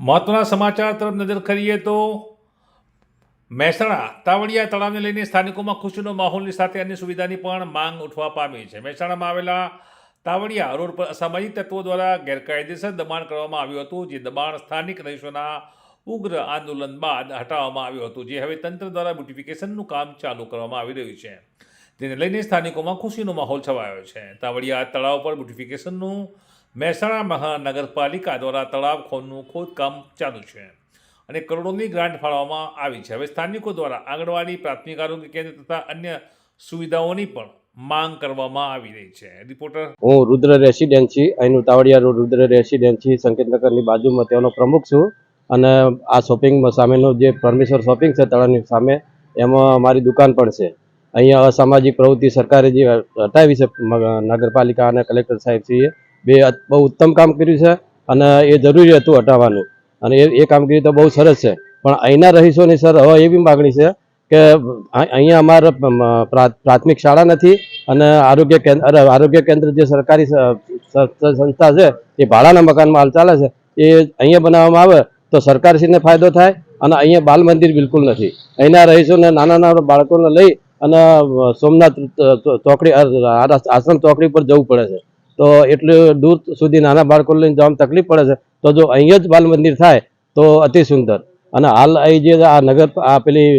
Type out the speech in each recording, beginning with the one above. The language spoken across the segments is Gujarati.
મહત્વના સમાચાર તરફ નજર કરીએ તો મહેસાણા તાવડિયા તળાવને લઈને સ્થાનિકોમાં ખુશીનો માહોલની સાથે અન્ય સુવિધાની પણ માંગ ઉઠવા પામી છે. મહેસાણામાં આવેલા તાવડિયા રોડ પર અસામાજિક તત્વો દ્વારા ગેરકાયદેસર દબાણ કરવામાં આવ્યું હતું, જે દબાણ સ્થાનિક રહીશોના ઉગ્ર આંદોલન બાદ હટાવવામાં આવ્યું હતું, જે હવે તંત્ર દ્વારા બ્યુટિફિકેશનનું કામ ચાલુ કરવામાં આવી રહ્યું છે. તેને લઈને સ્થાનિકોમાં ખુશીનો માહોલ છવાયો છે. તાવડિયા તળાવ પર બ્યુટિફિકેશનનું મહેસાણા મહાનગરપાલિકા દ્વારા તળાવ ખોનનું ખોદકામ ચાલુ છે અને કરોડોની ગ્રાન્ટ ફાળવવામાં આવી છે. હવે સ્થાનિકો દ્વારા આંગણવાડી, પ્રાથમિક આરોગ્ય કેન્દ્ર તથા અન્ય સુવિધાઓની પણ માંગ કરવામાં આવી રહી છે. રિપોર્ટર હું રુદ્ર રેસિડેન્સી, અહીંનું તાવડિયા રોડ રુદ્ર રેસિડેન્સી, સંકેતનગરની બાજુમાં તેનો પ્રમુખ છું. અને આ શોપિંગ સામેનું જે પરમેશ્વર શોપિંગ છે તળાવની સામે, એમાં અમારી દુકાન પણ છે. અહીંયા અસામાજિક પ્રવૃત્તિ સરકારે જે હટાવી છે નગરપાલિકા અને કલેક્ટર સાહેબશ્રીએ બે બહુ ઉત્તમ કામ કર્યું છે અને એ જરૂરી હતું હટાવવાનું. અને એ એ કામગીરી તો બહુ સરસ છે. પણ અહીંના રહીશોની સર હવે એવી માગણી છે કે અહીંયા અમારે પ્રાથમિક શાળા નથી અને આરોગ્ય કેન્દ્ર આરોગ્ય કેન્દ્ર જે સરકારી સંસ્થા છે, એ ભાડાના મકાનમાં હાલ ચાલે છે, એ અહીંયા બનાવવામાં આવે તો સરકારશ્રીને ફાયદો થાય અને અહીંયા બાલ મંદિર બિલકુલ નથી. અહીંના રહીશોને નાના નાના બાળકોને લઈ અને સોમનાથ ચોકડી આશ્રમ ચોકડી પર જવું પડે છે. તો એટલું દૂર સુધી નાના બાળકો લઈને જવામાં તકલીફ પડે છે. તો જો અહીંયા જ બાલ મંદિર થાય, તો અતિ સુંદર. અને હાલ અહીં જે આ નગર, આ પેલી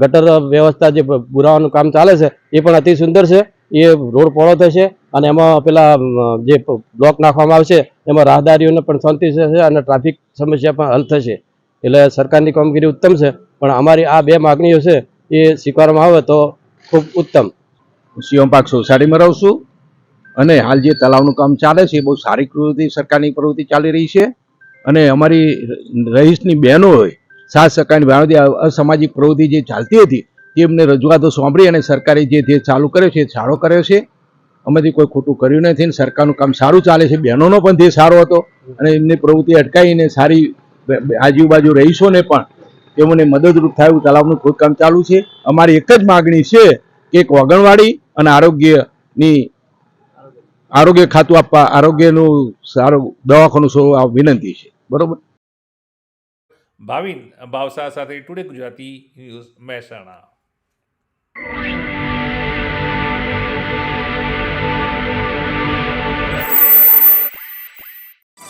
ગટર વ્યવસ્થા જે પુરાવાનું કામ ચાલે છે, એ પણ અતિ સુંદર છે. એ રોડ પહોળો થશે અને એમાં પેલા જે બ્લોક નાખવામાં આવશે, એમાં રાહદારીઓને પણ શાંતિ થશે અને ટ્રાફિક સમસ્યા પણ હલ થશે. એટલે સરકારની કામગીરી ઉત્તમ છે. પણ અમારી આ બે માગણીઓ છે, એ સ્વીકારવામાં આવે તો ખૂબ ઉત્તમ. શિવમ પાક સોસાયટીમાં રહું છું. અને હાલ જે તલાવનું કામ ચાલે છે, એ બહુ સારી પ્રવૃત્તિ, સરકારની પ્રવૃત્તિ ચાલી રહી છે. અને અમારી રહીશની બહેનો હોય, સાત સકાની બહેનો અસામાજિક પ્રવૃત્તિ જે ચાલતી હતી તે એમને રજૂઆતો સાંભળી અને સરકારે જે તે ચાલુ કર્યો છે, એ સારો કર્યો છે. અમેથી કોઈ ખોટું કર્યું નથી અને સરકારનું કામ સારું ચાલે છે. બહેનોનો પણ તે સારો હતો અને એમની પ્રવૃત્તિ અટકાવીને સારી આજુબાજુ રહીશોને પણ તેમને મદદરૂપ થાય એવું તલાવનું ખોદકામ ચાલુ છે. અમારી એક જ માગણી છે કે એક વગણવાડી અને આરોગ્યની આરોગ્ય ખાતું આપવા, આરોગ્યનું સારું દવાખાનું શોધવા આ વિનંતી છે. બરોબર? ભાવિન, ભાવસા સાથે ટુડે ગુજરાતી ન્યૂઝ મહેસાણા.